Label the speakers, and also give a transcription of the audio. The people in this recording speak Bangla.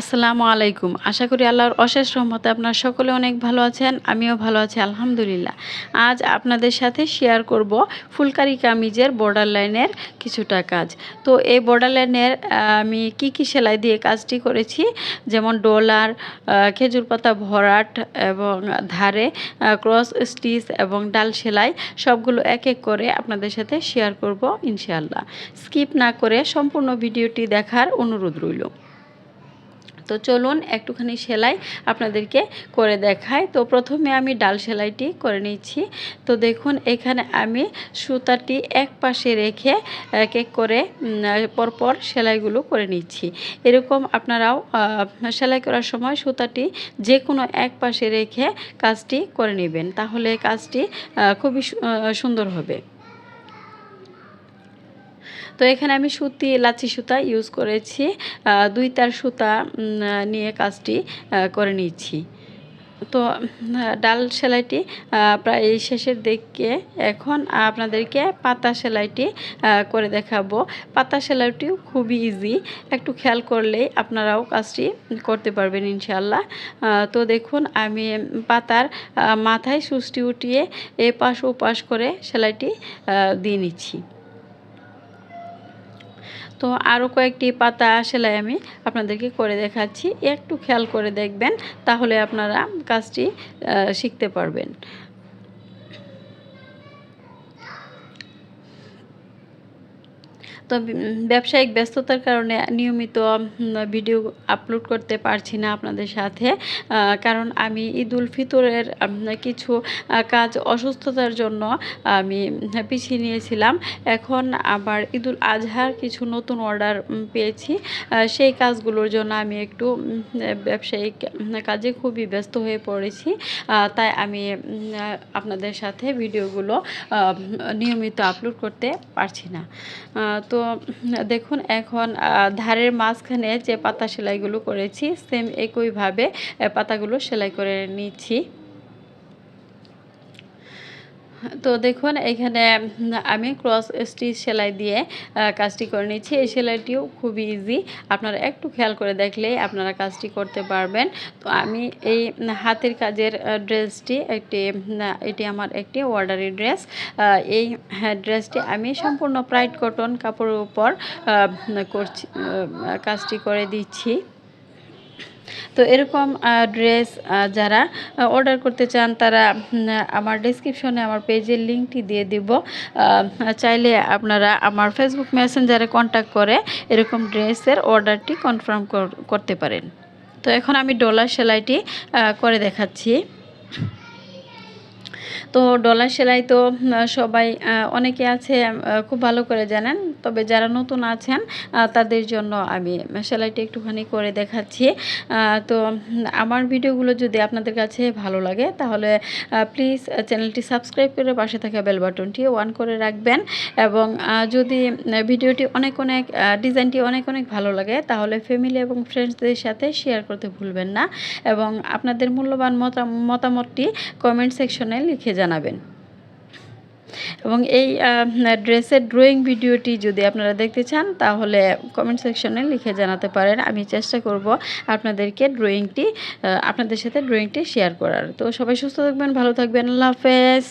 Speaker 1: আসসালামু আলাইকুম। আশা করি আল্লাহর অশেষ রহমতে আপনার সকলে অনেক ভালো আছেন, আমিও ভালো আছি, আলহামদুলিল্লাহ। আজ আপনাদের সাথে শেয়ার করব ফুলকারি কামিজের বর্ডার লাইনের কিছুটা কাজ। তো এই বর্ডার লাইনের আমি কি কি সেলাই দিয়ে কাজটি করেছি? যেমন ডলার খেজুর পাতা ভরাট এবং ধারে ক্রস স্টিচ এবং ডাল সেলাই সবগুলো এক এক করে আপনাদের সাথে শেয়ার করব ইনশাআল্লাহ। স্কিপ না করে সম্পূর্ণ ভিডিওটি দেখার অনুরোধ রইল। তো চলুন একটুখানি সেলাই আপনাদেরকে করে দেখাই। তো প্রথমে আমি ডাল সেলাইটি করে নিচ্ছি। তো দেখুন, এখানে আমি সুতাটি এক পাশে রেখে এক এক করে পরপর সেলাইগুলো করে নিচ্ছি। এরকম আপনারাও সেলাই করার সময় সুতাটি যে কোনো এক পাশে রেখে কাজটি করে নেবেন। তাহলে কাজটি খুবই সুন্দর হবে। তো এখানে আমি সুতি লাচি সুতা ইউজ করেছি। দুই তার সুতা নিয়ে কাজটি করে নিচ্ছি। তো ডাল সেলাইটি প্রায় শেষের দিকে। এখন আপনাদেরকে পাতা সেলাইটি করে দেখাবো। পাতা সেলাইটিও খুবই ইজি একটু খেয়াল করলেই আপনারাও কাজটি করতে পারবেন ইনশাল্লাহ তো দেখুন, আমি পাতার মাথায় সুষ্টি উঠিয়ে এ এপাশ ওপাশ করে সেলাইটি দিয়ে নিচ্ছি। তো আরও কয়েকটি পাতা সেলাই আমি আপনাদেরকে করে দেখাচ্ছি। একটু খেয়াল করে দেখবেন, তাহলে আপনারা কাজটি শিখতে পারবেন। তো ব্যবসায়িক ব্যস্ততার কারণে নিয়মিত ভিডিও আপলোড করতে পারছি না আপনাদের সাথে। কারণ আমি ঈদুল ফিতরের কিছু কাজ অসুস্থতার জন্য আমি পিছিয়ে নিয়েছিলাম। এখন আবার ঈদুল আজহার কিছু নতুন অর্ডার পেয়েছি। সেই কাজগুলোর জন্য আমি একটু ব্যবসায়িক কাজে খুবই ব্যস্ত হয়ে পড়েছি। তাই আমি আপনাদের সাথে ভিডিওগুলো নিয়মিত আপলোড করতে পারছি না। তো তো, দেখুন, এখন ধারের মাঝখানে যে পাতা সেলাইগুলো করেছি সেম একইভাবে পাতাগুলো সেলাই করে নিচ্ছি। তো দেখুন, এখানে আমি ক্রস স্টিচ সেলাই দিয়ে কাজটি করে নিচ্ছি। এই সেলাইটিও খুবই ইজি আপনারা একটু খেয়াল করে দেখলেই আপনারা কাজটি করতে পারবেন। তো আমি এই হাতের কাজের ড্রেসটি, একটি এটি আমার একটি অর্ডারি ড্রেস এই ড্রেসটি আমি সম্পূর্ণ প্রাইড কটন কাপড়ের উপর করছি কাজটি করে দিচ্ছি। তো এরকম ড্রেস যারা অর্ডার করতে চান, তারা আমার ডিসক্রিপশনে আমার পেজের লিঙ্কটি দিয়ে দিব। চাইলে আপনারা আমার ফেসবুক মেসেঞ্জারে কন্ট্যাক্ট করে এরকম ড্রেসের অর্ডারটি কনফার্ম করতে পারেন। তো এখন আমি ডলার সেলাইটি করে দেখাচ্ছি। তো ডলার সেলাই তো সবাই অনেকে আছে খুব ভালো করে জানেন। তবে যারা নতুন আছেন তাদের জন্য আমি সেলাইটি একটুখানি করে দেখাচ্ছি। তো, আমার ভিডিওগুলো যদি আপনাদের কাছে ভালো লাগে, তাহলে প্লিজ চ্যানেলটি সাবস্ক্রাইব করে পাশে থাকা বেল বাটনটি ওয়ান করে রাখবেন। এবং যদি ভিডিওটি অনেক অনেক ডিজাইনটি অনেক অনেক ভালো লাগে, তাহলে ফ্যামিলি এবং ফ্রেন্ডসদের সাথে শেয়ার করতে ভুলবেন না। এবং আপনাদের মূল্যবান মতামতটি কমেন্ট সেকশনে লিখে জানাবেন। এবং এই ড্রেসের ড্রয়িং ভিডিওটি যদি আপনারা দেখতে চান, তাহলে কমেন্ট সেকশনে লিখে জানাতে পারেন। আমি চেষ্টা করব আপনাদেরকে ড্রয়িংটি আপনাদের সাথে ড্রয়িংটি শেয়ার করার। তো সবাই সুস্থ থাকবেন, ভালো থাকবেন। আল্লাহ হাফেজ।